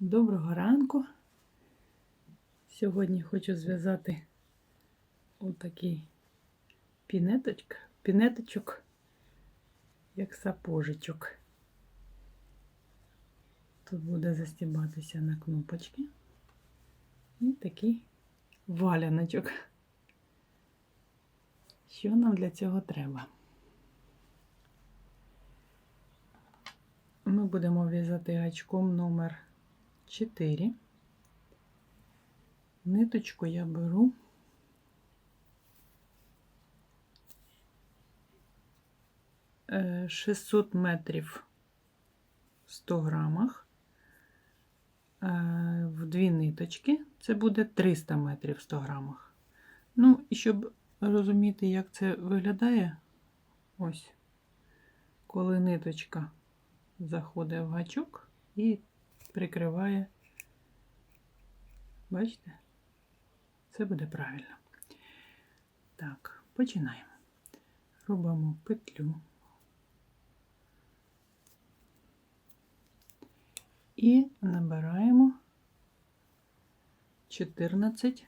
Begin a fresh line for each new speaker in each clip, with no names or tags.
Доброго ранку. Сьогодні хочу зв'язати отакий пінеточок, пінеточок, як сапожечок. Тут буде застібатися на кнопочки. І такий валяночок. Що нам для цього треба? Ми будемо в'язати гачком номер 4. Ниточку я беру е, 600 метрів в 100 грамах. Е, В дві ниточки це буде 300 метрів в 100 грамах. Ну, і щоб розуміти, як це виглядає, ось, коли ниточка заходить в гачок і прикриває. Бачите? Це буде правильно. Так, починаємо. Робимо петлю. І набираємо 14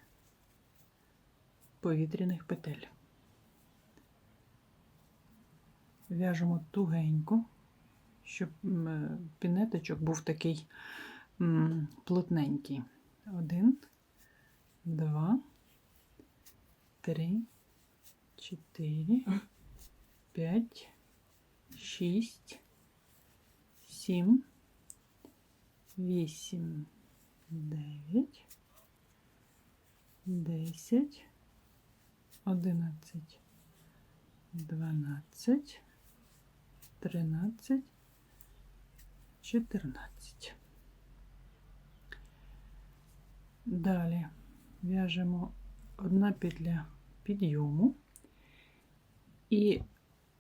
повітряних петель. В'яжемо тугенько щоб пінеточок був такий плотненький. Один, два, три, чотири, п'ять, шість, сім, вісім, дев'ять, десять, одинадцять, дванадцять, тринадцять. 14. Далі в'яжемо одна петля підйому і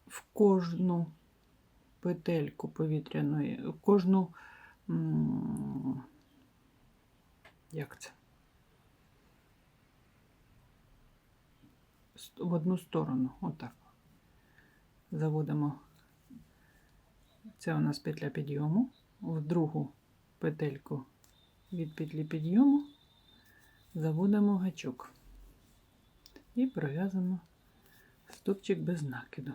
в кожну петельку повітряної, в кожну, як це? В одну сторону, отак. Заводимо це у нас петля підйому, в другу петельку від петлі підйому заводимо гачок і пров'язуємо стопчик без накиду.